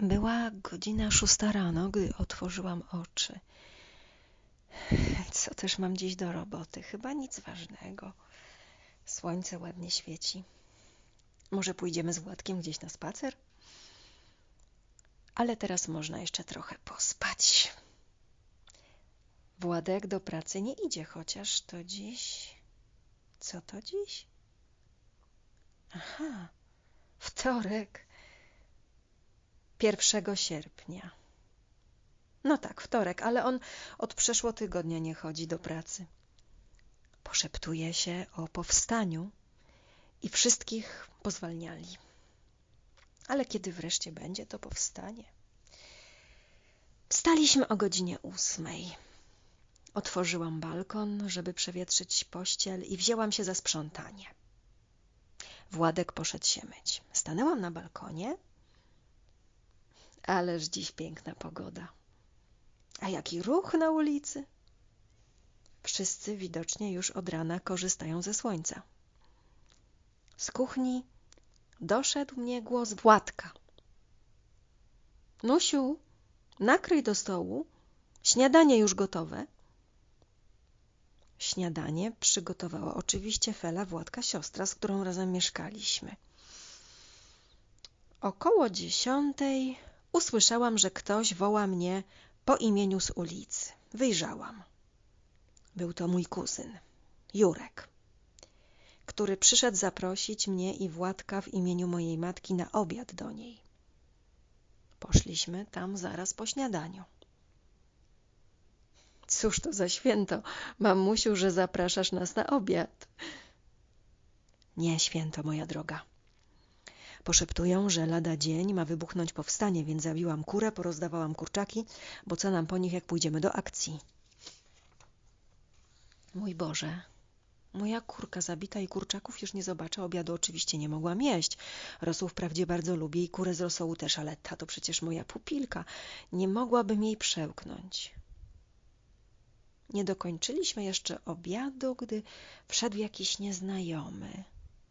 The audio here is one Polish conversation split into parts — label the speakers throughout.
Speaker 1: Była godzina szósta rano, gdy otworzyłam oczy. Co też mam dziś do roboty? Chyba nic ważnego. Słońce ładnie świeci. Może pójdziemy z Władkiem gdzieś na spacer? Ale teraz można jeszcze trochę pospać. Władek do pracy nie idzie, chociaż to dziś. Co to dziś? Aha, wtorek. 1 sierpnia. No tak, wtorek, ale on od przeszło tygodnia nie chodzi do pracy. Poszeptuje się o powstaniu i wszystkich pozwalniali. Ale kiedy wreszcie będzie, to powstanie. Wstaliśmy o godzinie ósmej. Otworzyłam balkon, żeby przewietrzyć pościel i wzięłam się za sprzątanie. Władek poszedł się myć. Stanęłam na balkonie. Ależ dziś piękna pogoda. A jaki ruch na ulicy? Wszyscy widocznie już od rana korzystają ze słońca. Z kuchni doszedł mnie głos Władka. Nusiu, nakryj do stołu. Śniadanie już gotowe. Śniadanie przygotowała oczywiście Fela, Władka, siostra, z którą razem mieszkaliśmy. Około dziesiątej usłyszałam, że ktoś woła mnie po imieniu z ulicy. Wyjrzałam. Był to mój kuzyn, Jurek, który przyszedł zaprosić mnie i Władka w imieniu mojej matki na obiad do niej. Poszliśmy tam zaraz po śniadaniu. Cóż to za święto, mamusiu, że zapraszasz nas na obiad. Nie święto, moja droga. Poszeptują, że lada dzień ma wybuchnąć powstanie, więc zabiłam kurę, porozdawałam kurczaki, bo co nam po nich, jak pójdziemy do akcji. Mój Boże, moja kurka zabita i kurczaków już nie zobaczę. Obiadu oczywiście nie mogłam jeść. Rosół wprawdzie bardzo lubię i kurę z rosołu też, ale ta to przecież moja pupilka. Nie mogłabym jej przełknąć. Nie dokończyliśmy jeszcze obiadu, gdy wszedł jakiś nieznajomy.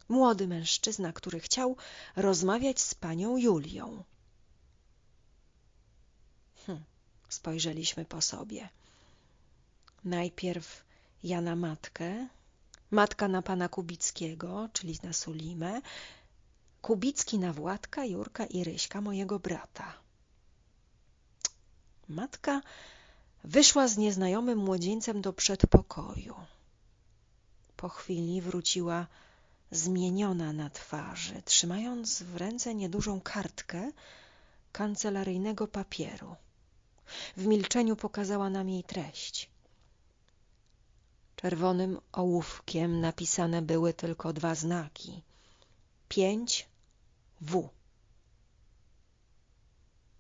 Speaker 1: Młody mężczyzna, który chciał rozmawiać z panią Julią. Hm, spojrzeliśmy po sobie. Najpierw ja na matkę, matka na pana Kubickiego, czyli na Sulimę, Kubicki na Władka, Jurka i Ryśka, mojego brata. Matka wyszła z nieznajomym młodzieńcem do przedpokoju. Po chwili wróciła zmieniona na twarzy, trzymając w ręce niedużą kartkę kancelaryjnego papieru. W milczeniu pokazała nam jej treść. Czerwonym ołówkiem napisane były tylko dwa znaki. Pięć W.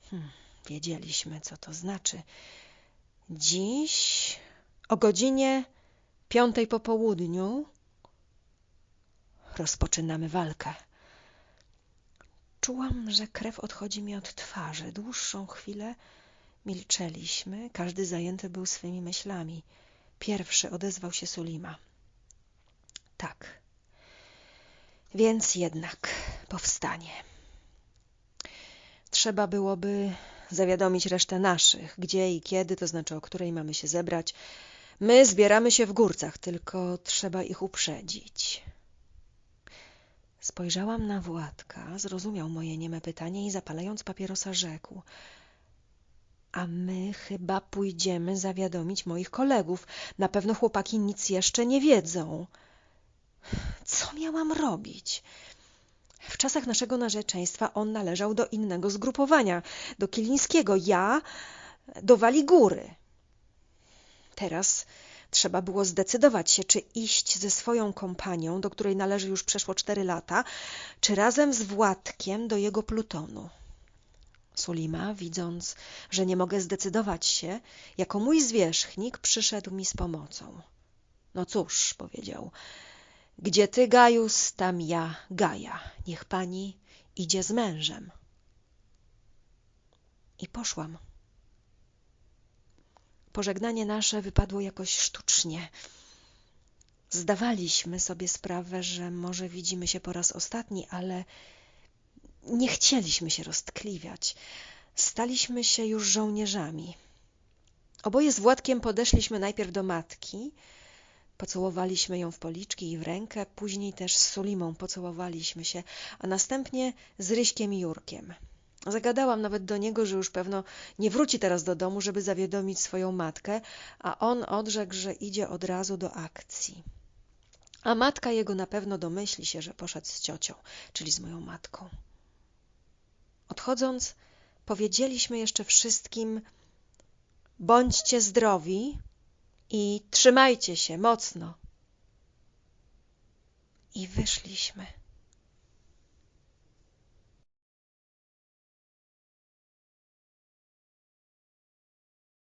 Speaker 1: Hmm, wiedzieliśmy, co to znaczy. Dziś o godzinie piątej po południu rozpoczynamy walkę. Czułam, że krew odchodzi mi od twarzy. Dłuższą chwilę milczeliśmy, każdy zajęty był swymi myślami. Pierwszy odezwał się Sulima. Tak, więc jednak powstanie. Trzeba byłoby zawiadomić resztę naszych, gdzie i kiedy, to znaczy o której mamy się zebrać. My zbieramy się w górcach, tylko trzeba ich uprzedzić. Spojrzałam na Władka, zrozumiał moje nieme pytanie i zapalając papierosa rzekł. A my chyba pójdziemy zawiadomić moich kolegów. Na pewno chłopaki nic jeszcze nie wiedzą. Co miałam robić? W czasach naszego narzeczeństwa on należał do innego zgrupowania, do Kilińskiego, ja do Wali Góry. Teraz trzeba było zdecydować się, czy iść ze swoją kompanią, do której należy już przeszło cztery lata, czy razem z Władkiem do jego plutonu. Sulima, widząc, że nie mogę zdecydować się, jako mój zwierzchnik przyszedł mi z pomocą. No cóż, powiedział, gdzie ty, Gajus, tam ja, Gaja. Niech pani idzie z mężem. I poszłam. Pożegnanie nasze wypadło jakoś sztucznie. Zdawaliśmy sobie sprawę, że może widzimy się po raz ostatni, ale nie chcieliśmy się roztkliwiać. Staliśmy się już żołnierzami. Oboje z Władkiem podeszliśmy najpierw do matki, pocałowaliśmy ją w policzki i w rękę, później też z Sulimą pocałowaliśmy się, a następnie z Ryśkiem i Jurkiem. Zagadałam nawet do niego, że już pewno nie wróci teraz do domu, żeby zawiadomić swoją matkę, a on odrzekł, że idzie od razu do akcji. A matka jego na pewno domyśli się, że poszedł z ciocią, czyli z moją matką. Odchodząc, powiedzieliśmy jeszcze wszystkim: bądźcie zdrowi i trzymajcie się mocno. I wyszliśmy.